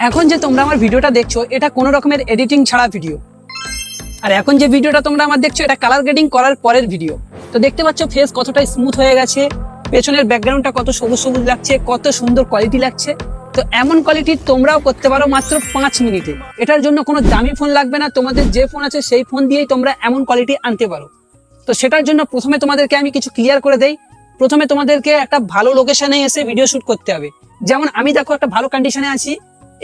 এখন যে তোমরা আমার ভিডিওটা দেখছ, এটা কোনো রকমের এডিটিং ছাড়া ভিডিও আর এখন যে ভিডিওটা তোমরা আমার দেখছ, এটা কালার গ্রেডিং করার পরের ভিডিও তো দেখতে পাচ্ছ ফেস কতটা স্মুথ হয়ে গেছে, পেছনের ব্যাকগ্রাউন্ডটা কত সবুজ সবুজ লাগছে, কত সুন্দর কোয়ালিটি লাগছে। তো এমন কোয়ালিটি তোমরাও করতে পারো মাত্র পাঁচ মিনিটে। এটার জন্য কোনো দামি ফোন লাগবে না, তোমাদের যে ফোন আছে সেই ফোন দিয়েই তোমরা এমন কোয়ালিটি আনতে পারো। তো সেটার জন্য প্রথমে তোমাদেরকে আমি কিছু ক্লিয়ার করে দেই। প্রথমে তোমাদেরকে একটা ভালো লোকেশনে এসে ভিডিও শুট করতে হবে। যেমন আমি দেখো একটা ভালো কন্ডিশনে আছি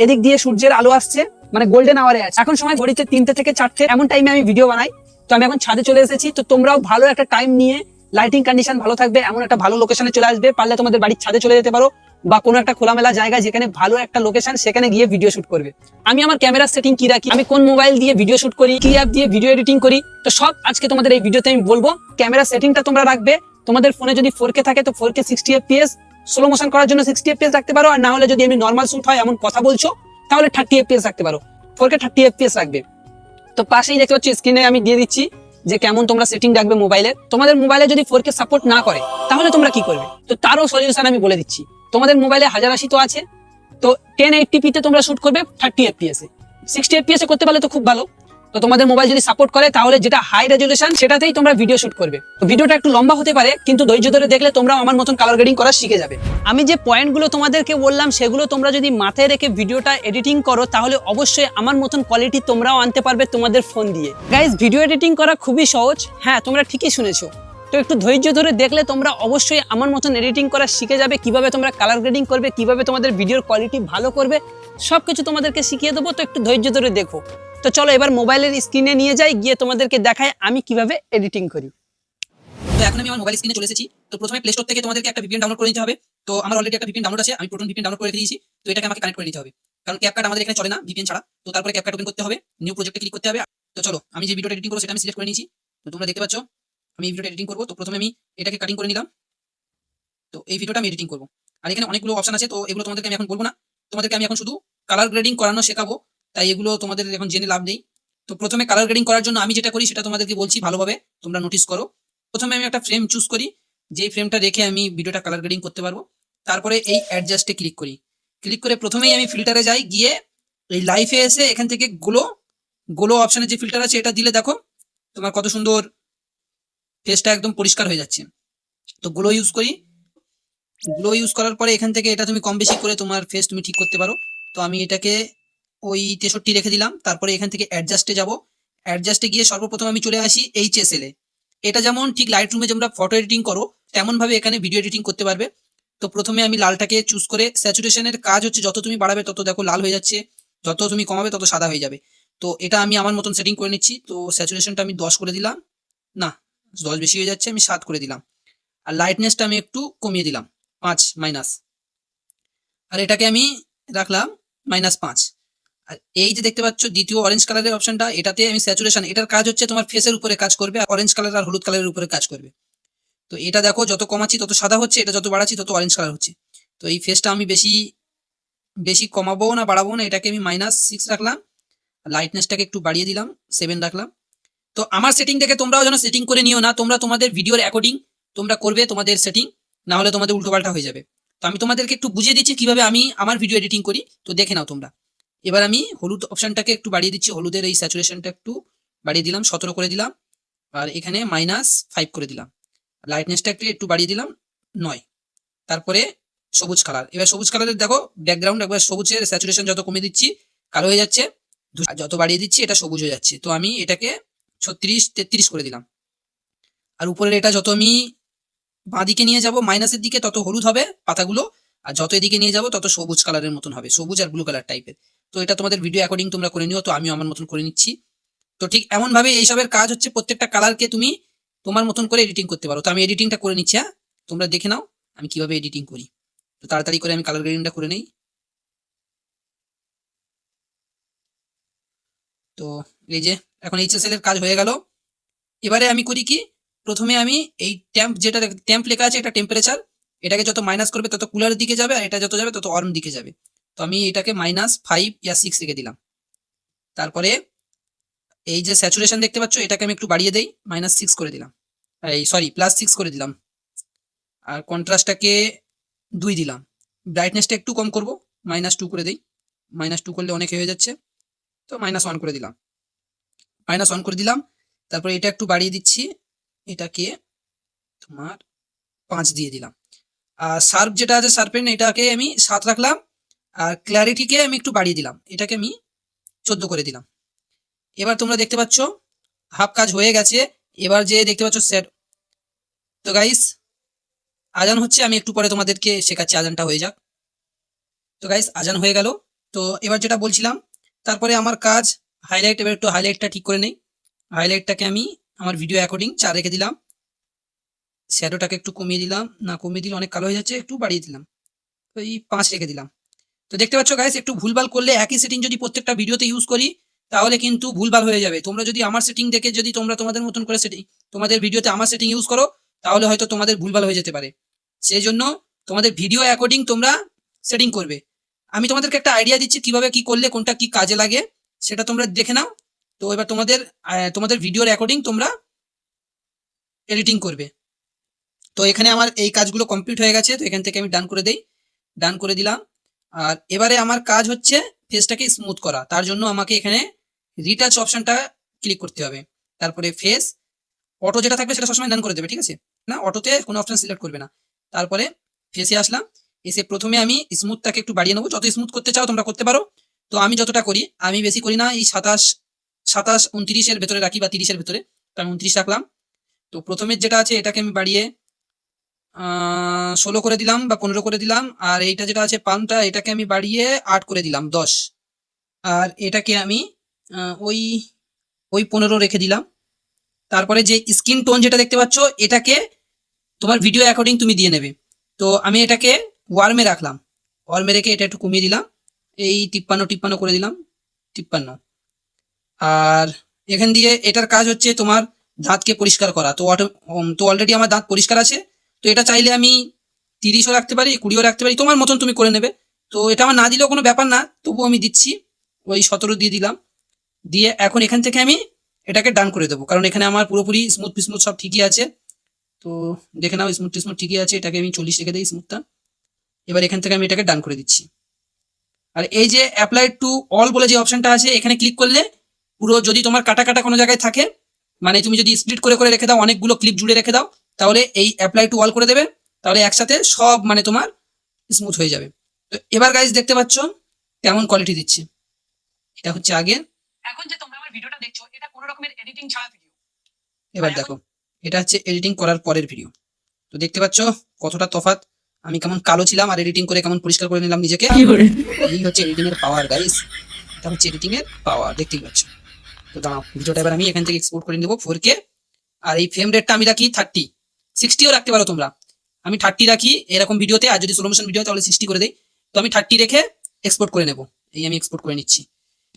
এদিক দিয়ে সূর্যের আলো আসছে মানে গোল্ডেন আওয়ারে আছে। এখন সময় ঘড়িতে তিনটে থেকে চারটে, এমন টাইমে আমি ভিডিও বানাই। তো আমি এখন ছাদে চলে এসেছি। তো তোমরাও ভালো একটা টাইম নিয়ে লাইটিং কন্ডিশন ভালো থাকবে, এমন একটা ভালো লোকেশনে চলে আসবে। পারলে তোমাদের বাড়ির ছাদে চলে যেতে পারো বা কোনো একটা খোলামেলা জায়গা যেখানে ভালো একটা লোকেশন সেখানে গিয়ে ভিডিও শুট করবে। আমি আমার ক্যামেরা সেটিং কি রাখি? আমি কোন মোবাইল দিয়ে ভিডিও শুট করি? কি অ্যাপ দিয়ে ভিডিও এডিটিং করি? তো সব আজকে তোমাদের এই ভিডিওতে আমি বলব। ক্যামেরা সেটিংটা তোমরা রাখবে। তোমাদের ফোনে যদি ফোর থাকে, তো ফোর কে সিক্সটি এফপিএস স্লো মোশন করার জন্য সিক্সটি এফপিএস রাখতে পারো, আর না হলে যদি এমনি নর্মাল শুট হয় এমন কথা বলছো, তাহলে থার্টি এফপিএস রাখতে পারো। ফোর কে থার্টি এফপিএস রাখবে। তো পাশেই দেখতে পাচ্ছি স্ক্রিনে আমি দিয়ে দিচ্ছি যে কেমন তোমরা সেটিং রাখবে মোবাইলে তোমাদের মোবাইলে যদি ফোর কে সাপোর্ট না করে, তাহলে তোমরা কি করবে? তো তারও সলিউশন আমি বলে দিচ্ছি। তোমাদের মোবাইলে হাজার আশি তো আছে, তো টেন এইটটি পিতে তোমরা শুট করবে থার্টি এফপিএস সিক্সটি এফপিএস এ করতে পারলে তো খুব ভালো। তো তোমাদের মোবাইল যদি সাপোর্ট করে, তাহলে যেটা হাই রেজুলেশন সেটাতেই তোমরা ভিডিও শুট করবে। তো ভিডিওটা একটু লম্বা হতে পারে, কিন্তু ধৈর্য ধরে দেখলে তোমরা আমার মতন কালার গ্রেডিং করা শিখে যাবে। আমি যে পয়েন্টগুলো তোমাদেরকে বললাম, সেগুলো তোমরা যদি মাথায় রেখে ভিডিওটা এডিটিং করো, তাহলে অবশ্যই আমার মতন কোয়ালিটি তোমরাও আনতে পারবে তোমাদের ফোন দিয়ে। গাইজ ভিডিও এডিটিং করা খুবই সহজ। হ্যাঁ তোমরা ঠিকই শুনেছো। তো একটু ধৈর্য ধরে দেখলে তোমরা অবশ্যই আমার মতন এডিটিং করা শিখে যাবে, কীভাবে তোমরা কালার গ্রেডিং করবে, কীভাবে তোমাদের ভিডিওর কোয়ালিটি ভালো করবে সব কিছু তোমাদেরকে শিখিয়ে দেবো। তো একটু ধৈর্য ধরে দেখো। তো চলো এবার মোবাইলের স্ক্রিনে নিয়ে যাই, গিয়ে তোমাদেরকে দেখায় আমি কীভাবে এডিটিং করি। তো এখন আমি আমার মোবাইল স্ক্রিনে চলে এসেছি। তো প্রথমে প্লে স্টোর থেকে তোমাদেরকে একটা ভিপিএন ডাউনলোড করে নিতে হবে। তো আমার অলরেডি একটা ভিপিএন ডাউনলোড আছে, আমি প্রোটন ভিপিএন ডাউনলোড করে দিয়েছি। তো এটাকে আমাকে কানেক্ট করে নিতে হবে। কারণ ক্যাপকাট আমাদের এখানে চলে না ভিপিএন ছাড়া। তো তারপরে ক্যাপকাট ওপেন করতে হবে নিউ প্রজেক্টে ক্লিক করতে হবে। তো চলো, আমি যে ভিডিওটা এডিটিং করব, সেটা আমি সিলেক্ট করে নিয়েছি। তো তোমরা দেখতে পাচ্ছ, আমি এই ভিডিওটা এডিটিং করব। তো প্রথমে আমি এটাকে কাটিং করে নিলাম। তো এই ভিডিওটা আমি এডিটিং করব। আর এখানে অনেকগুলো অপশন আছে, তো এগুলো তোমাদেরকে আমি এখন বলব না। তোমাদেরকে আমি এখন শুধু কালার গ্রেডিং করানো শেখাবো। তাই এগুলো তোমাদের এখন জেনে লাভ নেই। তো প্রথমে কালার গ্রেডিং করার জন্য আমি যেটা করি সেটা তোমাদেরকে বলছি ভালোভাবে, তোমরা নোটিস করো। প্রথমে আমি একটা ফ্রেম চুজ করি, যেই ফ্রেমটা রেখে আমি ভিডিওটা কালার গ্রেডিং করতে পারব। তারপরে এই অ্যাডজাস্টে ক্লিক করি। ক্লিক করে প্রথমেই আমি ফিল্টারে যাই, গিয়ে এই লাইফে এসে এখান থেকে গ্লো গ্লো অপশনের যে ফিল্টার আছে এটা দিলে দেখো, তোমার কত সুন্দর ফেসটা একদম পরিষ্কার হয়ে যাচ্ছে। তো গ্লো ইউজ করি। গ্লো ইউজ করার পরে এখান থেকে এটা তুমি কম বেশি করে তোমার ফেস তুমি ঠিক করতে পারো। তো আমি এটাকে ওই তেষট্টি রেখে দিলাম, তারপরে এখান থেকে অ্যাডজাস্টে যাব। অ্যাডজাস্টে গিয়ে সর্বপ্রথম আমি চলে আসি এইচ এস এ। এটা যেমন ঠিক লাইট রুমে যেমন ফটো এডিটিং করো তেমন ভাবে এখানে ভিডিও এডিটিং করতে পারবে। তো প্রথমে আমি লালটাকে চুজ করে স্যাচুরেশনের কাজ হচ্ছে যত তুমি বাড়াবে তত দেখো লাল হয়ে যাচ্ছে, যত তুমি কমাবে তত সাদা হয়ে যাবে। তো এটা আমি আমার মতন সেটিং করে নিচ্ছি, তো স্যাচুরেশনটা আমি দশ করে দিলাম। না, দশ বেশি হয়ে যাচ্ছে, আমি সাত করে দিলাম। আর লাইটনেসটা আমি একটু কমিয়ে দিলাম, পাঁচ মাইনাস আর এটাকে আমি রাখলাম মাইনাস পাঁচ। এই যে দেখতে পাচ্ছ দ্বিতীয় অরেঞ্জ কালারের অপশনটা এটাতে আমি স্যাচুরেশন এটার কাজ হচ্ছে তোমার ফেসের উপরে কাজ করবে আর অরেঞ্জ কালার আর হলুদ কালারের উপরে কাজ করবে। তো এটা দেখো, যত কমাচ্ছি তত সাদা হচ্ছে, এটা যত বাড়াচ্ছি তত অরেঞ্জ কালার হচ্ছে। তো এই ফেসটা আমি বেশি বেশি কমাবো না, বাড়াবো না, এটাকে আমি মাইনাস সিক্স রাখলাম লাইটনেসটাকে একটু বাড়িয়ে দিলাম সেভেন রাখলাম। তো আমার সেটিং থেকে তোমরাও যেন সেটিং করে নিও না, তোমরা তোমাদের ভিডিওর অ্যাকর্ডিং তোমরা করবে তোমাদের সেটিং না হলে তোমাদের উল্টোপাল্টা হয়ে যাবে। তো আমি তোমাদেরকে একটু বুঝিয়ে দিচ্ছি কীভাবে আমি আমার ভিডিও এডিটিং করি, তো দেখে নাও তোমরা। এবার আমি হলুদ অপশনটাকে একটু বাড়িয়ে দিচ্ছি, হলুদের এই স্যাচুরেশনটা একটু বাড়িয়ে দিলাম, সতেরো করে দিলাম, আর এখানে মাইনাস ফাইভ করে দিলাম। লাইটনেসটা একটু একটু বাড়িয়ে দিলাম, নয়। তারপরে সবুজ কালার এবার সবুজ কালারের দেখো ব্যাকগ্রাউন্ড একবার সবুজের স্যাচুরেশন যত কমে দিচ্ছি, কালো হয়ে যাচ্ছে যত বাড়িয়ে দিচ্ছি, এটা সবুজ হয়ে যাচ্ছে। তো আমি এটাকে ছত্রিশ, তেত্রিশ করে দিলাম। আর উপরের এটা যত আমি বাঁ দিকে নিয়ে যাব মাইনাসের দিকে তত হলুদ হবে পাতাগুলো, আর যত এদিকে নিয়ে যাব, তত সবুজ কালারের মতন হবে। সবুজ আর ব্লু কালার টাইপের তো এটা তোমাদের ভিডিও অ্যাকর্ডিং তোমরা করে নিও, তো আমি আমার মতন করে নিচ্ছি। তো ঠিক এমন ভাবে এইসবের কাজ হচ্ছে প্রত্যেকটা কালারকে তুমি তোমার মতন করে এডিটিং করতে পারো। তো আমি এডিটিংটা করে নিচ্ছি হ্যাঁ? তোমরা দেখে নাও আমি কীভাবে এডিটিং করি। তো তাড়াতাড়ি করে আমি কালার গ্রেডিংটা করে নেই। তো এই যে, এখন এইচএসএল এর কাজ হয়ে গেল। এবারে আমি করি কি, প্রথমে আমি এই ট্যাম্প যেটা ট্যাম্প লেখা আছে, এটা টেম্পারেচার এটাকে যত মাইনাস করবে তত কুলারের দিকে যাবে, আর এটা যত যাবে তত ওয়ার্ম দিকে যাবে। তো আমি এটাকে মাইনাস ফাইভ ইয়া সিক্স রেখে দিলাম। তারপরে এই যে স্যাচুরেশন দেখতে পাচ্ছ, এটাকে আমি একটু বাড়িয়ে দেই মাইনাস সিক্স করে দিলাম। এই সরি প্লাস সিক্স করে দিলাম। আর কন্ট্রাস্টটাকে দুই দিলাম। ব্রাইটনেসটা একটু কম করব মাইনাস টু করে দেই। মাইনাস টু করলে অনেক হয়ে যাচ্ছে, তো মাইনাস ওয়ান করে দিলাম। মাইনাস ওয়ান করে দিলাম, তারপরে এটা একটু বাড়িয়ে দিচ্ছি। এটাকে তোমার পাঁচ দিয়ে দিলাম। আর শার্প যেটা আছে শার্পেন এটাকে আমি সাত রাখলাম। আর ক্ল্যারিটিকে আমি একটু বাড়িয়ে দিলাম। এটাকে আমি চোদ্দ করে দিলাম। এবার তোমরা দেখতে পাচ্ছ হাফ কাজ হয়ে গেছে। এবার যে দেখতে পাচ্ছ সেট তো গাইস আজান হচ্ছে, আমি একটু পরে তোমাদেরকে শেখাচ্ছি, আজানটা হয়ে যাক। তো গাইস আজান হয়ে গেল। তো এবার যেটা বলছিলাম, তারপরে আমার কাজ হাইলাইট এবার একটু হাইলাইটটা ঠিক করে নেই। হাইলাইটটাকে আমি আমার ভিডিও অ্যাকর্ডিং চার রেখে দিলাম। শ্যাডোটাকে একটু কমিয়ে দিলাম। না, কমিয়ে দিলে অনেক কালো হয়ে যাচ্ছে, একটু বাড়িয়ে দিলাম। ওই পাঁচ রেখে দিলাম। তো দেখতে পাচ্ছ গাইস একটু ভুলভাল করলে একই সেটিং যদি প্রত্যেকটা ভিডিওতে ইউজ করি, তাহলে কিন্তু ভুলভাল হয়ে যাবে। তোমরা যদি আমার সেটিং দেখে যদি তোমরা তোমাদের মতন করে সেটিং তোমাদের ভিডিওতে আমার সেটিং ইউজ করো, তাহলে হয়তো তোমাদের ভুলভাল হয়ে যেতে পারে। সেই জন্য তোমাদের ভিডিও অ্যাকর্ডিং তোমরা সেটিং করবে। আমি তোমাদেরকে একটা আইডিয়া দিচ্ছি, কীভাবে কি করলে কোনটা কি কাজে লাগে, সেটা তোমরা দেখে নাও। তো এবার তোমাদের তোমাদের ভিডিওর অ্যাকর্ডিং তোমরা এডিটিং করবে। তো এখানে আমার এই কাজগুলো কমপ্লিট হয়ে গেছে, তো এখান থেকে আমি ডান করে দেই। ডান করে দিলাম। আর এবারে আমার কাজ হচ্ছে ফেসটাকে স্মুথ করা। তার জন্য আমাকে এখানে রিটাচ অপশনটা ক্লিক করতে হবে। তারপরে ফেস অটো যেটা থাকবে সেটা সবসময় ডান করে দেবে, ঠিক আছে? না অটোতে কোনো অপশন সিলেক্ট করবে না। তারপরে ফেসে আসলাম। এসে প্রথমে আমি স্মুথটাকে একটু বাড়িয়ে নেব। যত স্মুথ করতে চাও তোমরা করতে পারো। তো আমি যতটা করি, আমি বেশি করি না এই সাতাশ সাতাশ, উনত্রিশের ভেতরে রাখি বা তিরিশের ভেতরে। তো আমি উনত্রিশ রাখলাম। তো প্রথমের যেটা আছে, এটাকে আমি বাড়িয়ে ষোলো করে দিলাম বা পনেরো করে দিলাম আর এইটা যেটা আছে পানটা এটাকে আমি বাড়িয়ে আট করে দিলাম দশ। আর এটাকে আমি ওই ওই পনেরো রেখে দিলাম। তারপরে যে স্কিন টোন যেটা দেখতে পাচ্ছ এটাকে তোমার ভিডিও অ্যাকর্ডিং তুমি দিয়ে নেবে। তো আমি এটাকে ওয়ার্মে রাখলাম। ওয়ার্মে রেখে এটা একটু কমিয়ে দিলাম। এই তিপ্পান্ন টিপ্পান্ন করে দিলাম। তিপ্পান্ন। আর এখান দিয়ে এটার কাজ হচ্ছে তোমার দাঁতকে পরিষ্কার করা। তো উম, তো অলরেডি আমার দাঁত পরিষ্কার আছে। তো এটা চাইলে আমি তিরিশও রাখতে পারি, কুড়িও রাখতে পারি, তোমার মতন তুমি করে নেবে। তো এটা আমার না দিলেও কোনো ব্যাপার না তবুও আমি দিচ্ছি, ওই সতেরো দিয়ে দিলাম। দিয়ে এখন এখান থেকে আমি এটাকে ডান করে দেবো, কারণ এখানে আমার পুরোপুরি স্মুথ স্মুথ সব ঠিকই আছে। তো দেখে নাও স্মুথ স্মুথ ঠিকই আছে, এটাকে আমি চল্লিশ রেখে দিই স্মুথটা এবার এখান থেকে আমি এটাকে ডান করে দিচ্ছি। আর এই যে অ্যাপ্লাই টু অল বলে যে অপশনটা আছে, এখানে ক্লিক করলে পুরো যদি তোমার কাটা কাটা কোনো জায়গায় থাকে মানে তুমি যদি স্প্লিট করে করে রেখে দাও, অনেকগুলো ক্লিপ জুড়ে রেখে দাও তাহলে এই অ্যাপ্লাই টু অল করে দেবে তাহলে একসাথে সব মানে তোমার স্মুথ হয়ে যাবে। তো এবার গাইজ দেখতে পাচ্ছ কেমন কোয়ালিটি দিচ্ছে। এটা হচ্ছে আগে। এখন যে তোমরা আমার ভিডিওটা দেখছ এটা কোনো রকমের এডিটিং ছাড়া ভিডিও এবার দেখো এটা হচ্ছে এডিটিং করার পরের ভিডিও তো দেখতে পাচ্ছ কতটা তফাৎ। আমি কেমন কালো ছিলাম আর এডিটিং করে কেমন পরিষ্কার করে নিলাম নিজেকে। এই হচ্ছে এডিটিং এর পাওয়ার গাইস এটা হচ্ছে এডিটিং এর পাওয়ার দেখতেই পাচ্ছ। তো দাঁড়াও ভিডিওটা এবার আমি এখান থেকে এক্সপোর্ট করে নেব ফোর কে আর এই ফ্রেম রেটটা আমি রাখি থার্টি সিক্সটিও রাখতে পারো তোমরা। আমি থার্টি রাখি এরকম ভিডিওতে আর যদি স্লো মোশন ভিডিও তাহলে সিক্সটি করে দেই। তো আমি থার্টি রেখে এক্সপোর্ট করে নেব। এই আমি এক্সপোর্ট করে নিচ্ছি।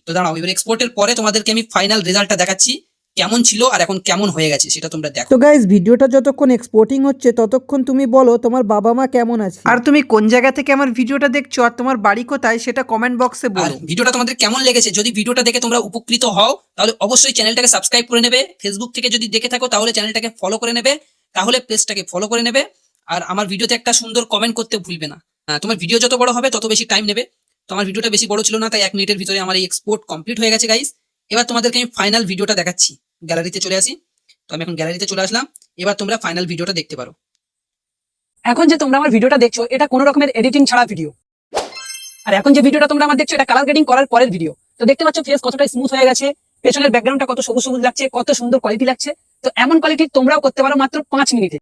তো দাঁড়াও এবার এক্সপোর্টের পরে তোমাদেরকে আমি ফাইনাল রেজাল্টটা দেখাচ্ছি কেমন ছিল আর এখন কেমন হয়ে গেছে সেটা তোমরা দেখো। তো গাইজ ভিডিওটা যতক্ষণ এক্সপোর্টিং হচ্ছে ততক্ষণ তুমি বলো তোমার বাবা মা কেমন আছে। আর তুমি কোন জায়গা থেকে আমার ভিডিওটা দেখছ আর তোমার বাড়ি কোথায় সেটা কমেন্ট বক্সে বলো। ভিডিওটা তোমাদের কেমন লেগেছে যদি ভিডিওটা দেখে তোমরা উপকৃত হও তাহলে অবশ্যই চ্যানেলটাকে সাবস্ক্রাইব করে নেবে। ফেসবুক থেকে যদি দেখে থাকো তাহলে চ্যানেলটাকে ফলো করে নেবে। তাহলে পেজটাকে ফলো করে নেবে আর আমার ভিডিওতে একটা সুন্দর কমেন্ট করতে ভুলবে না। তোমার ভিডিও যত বড় হবে, তত বেশি টাইম নেবে। তো আমার ভিডিওটা বেশি বড় ছিল না, তাই এক মিনিটের ভিতরে আমার এই এক্সপোর্ট কমপ্লিট হয়ে গেছে গাইস এবার তোমাদেরকে আমি ফাইনাল ভিডিওটা দেখাচ্ছি। গ্যালারিতে চলে আসি। তো আমি এখন গ্যালারিতে চলে আসলাম। এবার তোমরা ফাইনাল ভিডিওটা দেখতে পারো। এখন যে তোমরা আমার ভিডিওটা দেখছ, এটা কোনো রকমের এডিটিং ছাড়া ভিডিও আর এখন যে ভিডিওটা তোমরা আমার দেখছ, এটা কালার গ্রেডিং করার পরের ভিডিও তো দেখতে পাচ্ছ ফেস কতটা স্মুথ হয়ে গেছে। পেছনের ব্যাকগ্রাউন্ডটা কত সবুজ সবুজ লাগছে, কত সুন্দর কোয়ালিটি লাগছে। তো এমন কোয়ালিটি তোমরাও করতে পারো মাত্র পাঁচ মিনিটে।